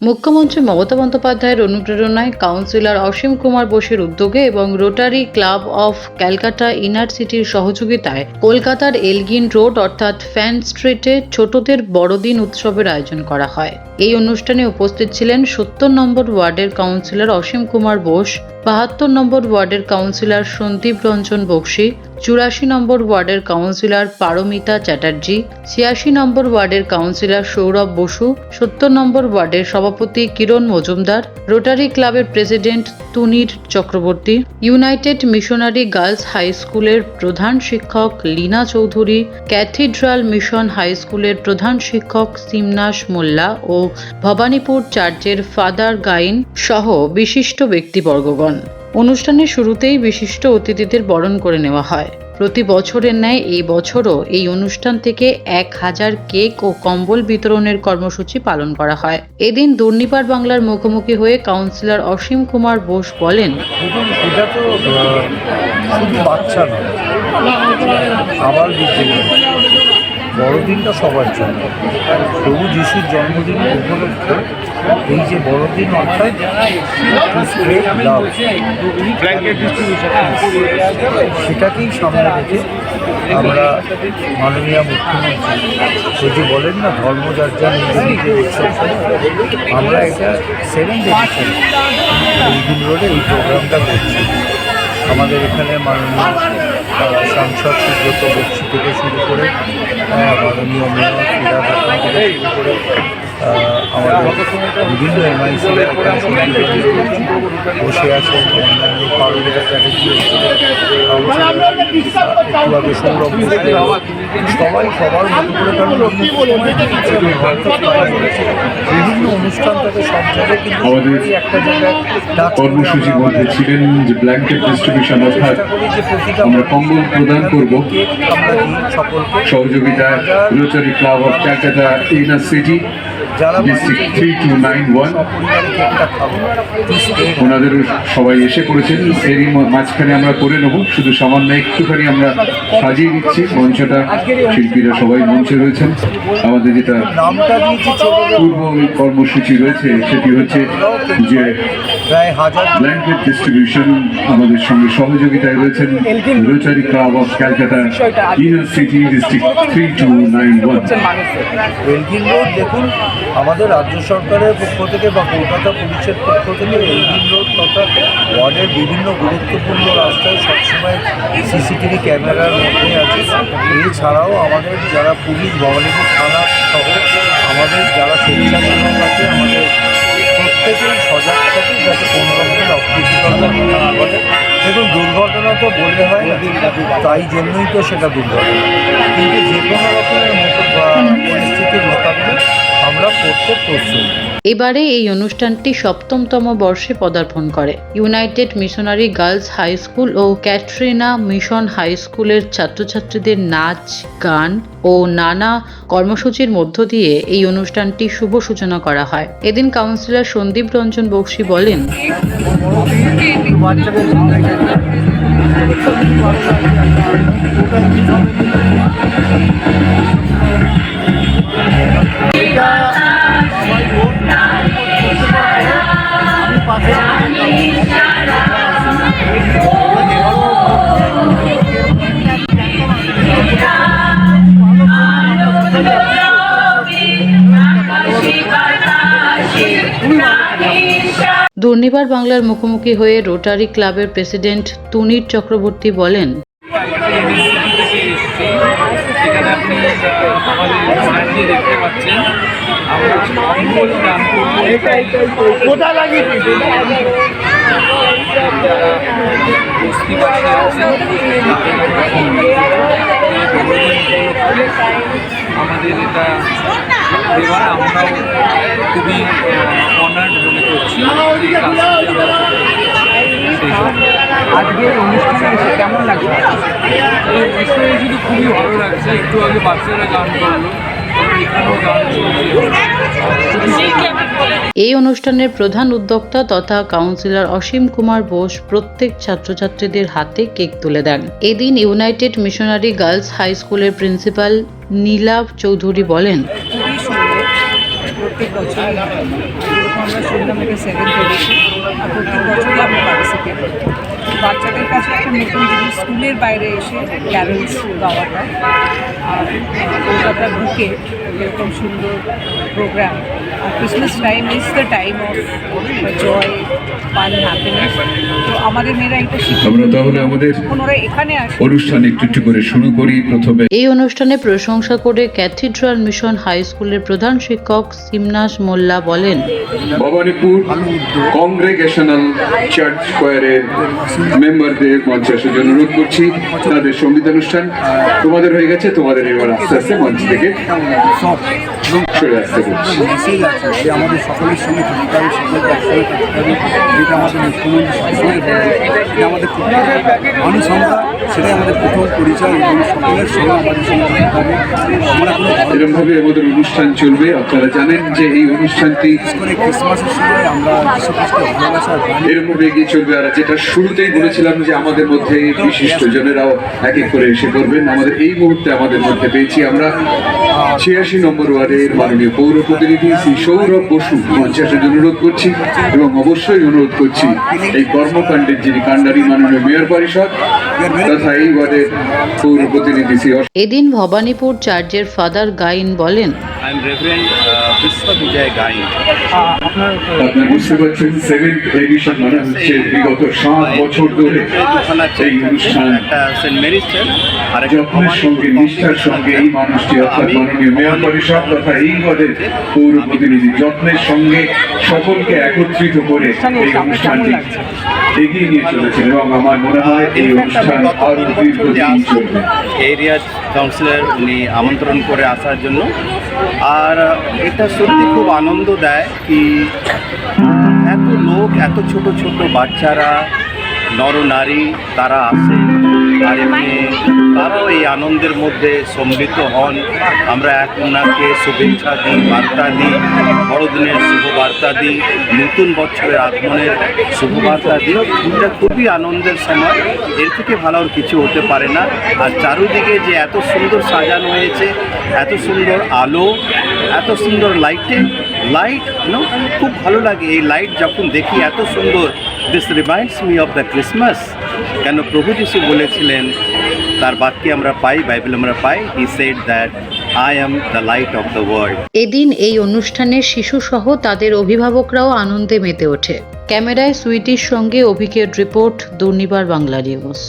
মুখ্যমন্ত্রী মমতা বন্দ্যোপাধ্যায়ের অনুপ্রেরণায় কাউন্সিলর অসীম কুমার বোসের উদ্যোগে এবং Rotary Club of Calcutta Inner সিটির সহযোগিতায় কলকাতার এলগিন রোড অর্থাৎ ফ্যান স্ট্রিটে ছোটদের বড়দিন উৎসবের আয়োজন করা হয়। এই অনুষ্ঠানে উপস্থিত ছিলেন সত্তর নম্বর ওয়ার্ডের কাউন্সিলর অসীম কুমার বোস বাহাত্তর নম্বর ওয়ার্ডের কাউন্সিলর সন্দীপ রঞ্জন বক্সি, চুরাশি নম্বর ওয়ার্ডের কাউন্সিলর পারমিতা চ্যাটার্জি, ছিয়াশি নম্বর ওয়ার্ডের কাউন্সিলর সৌরভ বসু, সত্তর নম্বর ওয়ার্ডের সভাপতি কিরণ মজুমদার, রোটারি ক্লাবের president Tunir Chakraborty, United Missionary Girls High স্কুলের প্রধান শিক্ষক Leena Chowdhury, Cathedral Mission High স্কুলের প্রধান শিক্ষক সিমনাস মোল্লা ও ভবানীপুর চার্চের ফাদার গাইন সহ বিশিষ্ট ব্যক্তিবর্গগণ। অনুষ্ঠানের শুরুতেই বিশিষ্ট অতিথিদের বরণ করে নেওয়া হয়। প্রতি বছরের ন্যায় এই বছরও এই অনুষ্ঠান থেকে এক হাজার কেক ও কম্বল বিতরণের কর্মসূচি পালন করা হয়। এদিন দুর্নিবার বাংলার মুখোমুখি হয়ে কাউন্সিলর অসীম কুমার বোস বলেন বাচ্চা বড়দিনটা সবার জন্য। প্রভু যিশুর জন্মদিন উপলক্ষে এই যে বড়দিন অর্থাৎ সেটাকেই সামনে রেখে আমরা মাননীয় মুখ্যমন্ত্রী ওই যে বলেন না ধর্ম যার উৎসব আমরা এটা এডিশন এইদিন রোডে এই প্রোগ্রামটা করছি। আমাদের এখানে মাননীয় সাংসদ সুব্রত বক্সি থেকে শুরু করে মাননীয় মেয়র ক্রীড়া থেকে শুরু করে আমাদের বিভিন্ন এমআইসি বসে আছে সবাই সবার বিভিন্ন অনুষ্ঠান থেকে সব জায়গায় একটা জায়গায় কর্মসূচির মধ্যে ছিলেন যে ব্ল্যাঙ্কেট ডিস্ট্রিবিউশন অর্থাৎ আমরা কম্বল প্রদান করব। The Rotary Club of Calcutta Inner City. District three two nine one ওনাদেরও সবাই এসে পড়েছেন এরই মাঝখানে আমরা করে নেব। শুধু সামান্য একটুখানি আমরা সাজিয়ে দিচ্ছি মঞ্চটা। শিল্পীরা সবাই মঞ্চে রয়েছেন। আমাদের যেটা পূর্ব কর্মসূচি রয়েছে সেটি হচ্ছে যে প্রায় হাজার ব্ল্যাঙ্কেট ডিস্ট্রিবিউশন আমাদের সঙ্গে সহযোগিতায় রয়েছেন Rotary Club of Calcutta Inner City district three two nine one Elgin Road দেখুন আমাদের রাজ্য সরকারের পক্ষ থেকে বা কলকাতা পুলিশের পক্ষ থেকে এলগিন রোড তথা ওয়ার্ডের বিভিন্ন গুরুত্বপূর্ণ রাস্তায় সবসময় সিসিটিভি ক্যামেরার মধ্যে আছে। এছাড়াও আমাদের যারা পুলিশ ভবানীপুর থানা সহ আমাদের যারা স্বেচ্ছাসেবক আছে আমাদের প্রত্যেকেই সজাগ থাকে যাতে কোনো রকমের অপ্রীতিকর ঘটনা ঘটে। দেখুন দুর্ঘটনা তো বললে হয় না তাই জন্যই তো সেটা দুর্ঘটনা। কিন্তু যে কোনো রকমের পরিস্থিতির মোকাবিলা আমরা করতে প্রস্তুত। এবারে এই অনুষ্ঠানটি সপ্তমতম বর্ষে পদার্পণ করে। United Missionary Girls High School ও ক্যাটরিনা মিশন হাই স্কুলের ছাত্রছাত্রীদের নাচ গান ও নানা কর্মসূচির মধ্য দিয়ে এই অনুষ্ঠানটি শুভ সূচনা করা হয়। এদিন কাউন্সিলর সন্দীপ রঞ্জন বক্সি বলেন দুর্নিবার বাংলার মুখোমুখি হয়ে রোটারি ক্লাবের প্রেসিডেন্ট তুনির চক্রবর্তী বলেন আমরা লাগিয়েছি আমাদের এটা আমরাও খুবই অনার্ড মনে করছি। এই অনুষ্ঠানে কেমন লাগছে এই খুবই ভালো লাগছে, একটু আগে বাচ্চারা গান করল এই অনুষ্ঠানের প্রধান উদ্যোক্তা তথা কাউন্সিলর অসীম কুমার বোস প্রত্যেক ছাত্রছাত্রীদের হাতে কেক তুলে দেন। এদিন ইউনাইটেড মিশনারি গার্লস হাই স্কুলের প্রিন্সিপাল নীলাভ চৌধুরী বলেন। খুবই সুন্দর। প্রত্যেক বছর আমরা সেকেন্ড করেছি আর প্রত্যেক বাচ্চাদের কাছে একটা নতুন জিনিস, স্কুলের বাইরে এসে ক্যারলস গাওয়াটা আর কলকাতার বুকে এরকম সুন্দর programme R Christmas time is the time of joy fun happiness তো আমাদের মেয়েরা এটা শিখে আমরা তাহলে আমাদের ওরা এখানে আসে। অনুষ্ঠান একটু একটু করে শুরু করি প্রথমে। এই অনুষ্ঠানে প্রশংসা করে ক্যাথিড্রাল মিশন হাই স্কুলের প্রধান শিক্ষক সিমনাস মোল্লা বলেন ভবানীপুর কংগ্রেগেশনাল চার্চ স্কোয়ারের মেম্বারদের মঞ্চে আসার জন্য অনুরোধ করছি। তাদের সঙ্গীতানুষ্ঠান তোমাদের হয়ে গেছে তোমাদের এবার আস্তে আস্তে মঞ্চ থেকে সরে আসতে। আমাদের সকলের সঙ্গে থাকতে হবে থাকতে হবে যেটা আমাদের মুখ্যমন্ত্রী এটা আমাদের সেটাই আমাদের প্রথম পরিচয় এবং সকলের সঙ্গে আমাদের সঙ্গে থাকতে হবে আমরা কোনো ধর্ম আমাদের অনুষ্ঠান চলবে, আপনারা জানেন যে এই অনুষ্ঠানটি করে ক্রিসমাসের সময় আমরা যীশু খ্রিস্টের ভালোবাসার গান এরকম এগিয়ে চলবে। আর যেটা শুরুতেই বলেছিলাম যে আমাদের মধ্যে বিশিষ্ট জনেরাও এক এক করে এসে করবেন আমাদের এই মুহূর্তে আমাদের মধ্যে পেয়েছি আমরা ছিয়াশি নম্বর ওয়ার্ডের মাননীয় পৌর প্রতিনিধি শ্রী সৌরভ বসু মঞ্চে আসার অনুরোধ করছি এবং অবশ্যই অনুরোধ করছি এই কর্মকাণ্ডের যিনি কাণ্ডারি মাননীয় মেয়র পরিষদ তথা এই ওয়ার্ডের পৌর প্রতিনিধি শ্রী এদিন ভবানীপুর চার্চের ফাদার গাইন বলেন Am Reverend uh, Vishwa Vijay Gai. বুঝতে পারছেন সেভেন্থ এডিশন মানে হচ্ছে বিগত সাত বছর ধরে এই অনুষ্ঠান। সেন্ট মেরিস আর যত্নের সঙ্গে নিষ্ঠার সঙ্গে এই মানুষটি অর্থাৎ মাননীয় মেয়র পরিষদ তথা এই ওয়ার্ডের পৌর প্রতিনিধি যত্নের সঙ্গে সকলকে একত্রিত করে এই অনুষ্ঠানটি এগিয়ে নিয়ে চলেছেন এবং আমার মনে হয় এই অনুষ্ঠান আরও দীর্ঘদিন চলবে। এরিয়া কাউন্সিলর উনি আমন্ত্রণ করে আসার জন্য। আর এটা সত্যি খুব আনন্দ দেয় কি এত লোক এত ছোট ছোট বাচ্চারা নর নারী তারা আসে তারাও এই আনন্দের মধ্যে সম্মিলিত হন। আমরা এক অন্যকে শুভেচ্ছা দিই, বার্তা দিই, বড়দিনের শুভ বার্তা দিই, নতুন বছরের আগমনের শুভ বার্তা দিই। এটা খুবই আনন্দের সময়। এর থেকে ভালো আর কিছু হতে পারে না। আর চারুদিকে যে এত সুন্দর সাজানো হয়েছে, এত সুন্দর আলো, এত সুন্দর লাইটে লাইট খুব ভালো লাগে। এই লাইট যখন দেখি, এত সুন্দর this reminds me of the Christmas কেন প্রভু যিশু বলেছিলেন, তার বাক্যে আমরা পাই, বাইবেল আমরা পাই। He said that I am the light of the world এদিন এই অনুষ্ঠানে শিশু সহ তাদের অভিভাবকরাও আনন্দে মেতে ওঠে। ক্যামেরায় সুইটির সঙ্গে অভিকের রিপোর্ট, দুর্নিবার বাংলা নিউজ।